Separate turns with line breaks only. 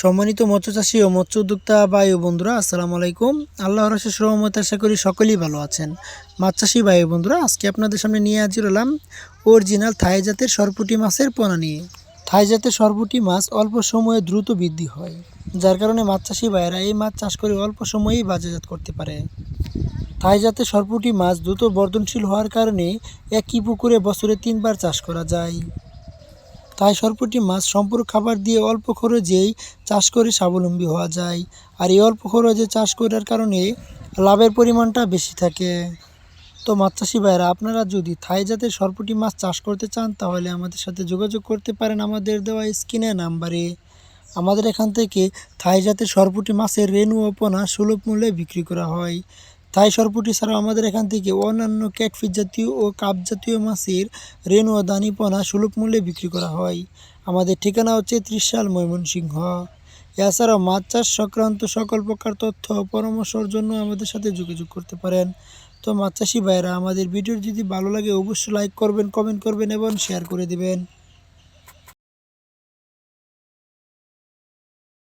সম্মানিত মৎস্য চাষী ও মৎস্য উদ্যোক্তা ভাই ও বন্ধুরা, আসসালামু আলাইকুম। আল্লাহ রসের সহমত আশা করি সকলেই ভালো আছেন। মাছ চাষী ভাই ও বন্ধুরা, আজকে আপনাদের সামনে নিয়ে হাজির হলাম অরিজিনাল থাই জাতের সরপুটি মাছের পোনা নিয়ে। থাই জাতের সরপুটি মাছ অল্প সময়ে দ্রুত বৃদ্ধি হয়, যার কারণে মাছ চাষী ভাইয়েরা এই মাছ চাষ করে অল্প সময়েই বাজারজাত করতে পারে। থাই জাতের সরপুটি মাছ দ্রুত বর্ধনশীল হওয়ার কারণে একই পুকুরে বছরে তিনবার চাষ করা যায়। তাই সরপুটি মাছ সম্পূর্ণ খাবার দিয়ে অল্প খরচেই চাষ করে স্বাবলম্বী হওয়া যায়। আর এই অল্প খরচে চাষ করার কারণে লাভের পরিমাণটা বেশি থাকে। তো মাছ চাষি ভাইরা আপনারা যদি থাই জাতের সরপুটি মাছ চাষ করতে চান, তাহলে আমাদের সাথে যোগাযোগ করতে পারেন আমাদের দেওয়া স্ক্রিনে নাম্বারে। আমাদের এখান থেকে থাই জাতের সরপুটি মাছের রেনু ও পোনা সুলভ মূল্যে বিক্রি করা হয়। থাই সরপুটি ছাড়াও আমাদের এখান থেকে অন্যান্য ক্যাটফিস জাতীয় ও কাপ জাতীয় মাছের রেনু ও দানি পোনা সুলভ মূল্যে বিক্রি করা হয়। আমাদের ঠিকানা হচ্ছে ত্রিশাল ময়মনসিংহ। এছাড়াও মাছ চাষ সংক্রান্ত সকল প্রকার তথ্য পরামর্শের জন্য আমাদের সাথে যোগাযোগ করতে পারেন। তো মাছ চাষি ভাইরা আমাদের ভিডিও যদি ভালো লাগে, অবশ্যই লাইক করবেন কমেন্ট করবেন এবং শেয়ার করে দিবেন।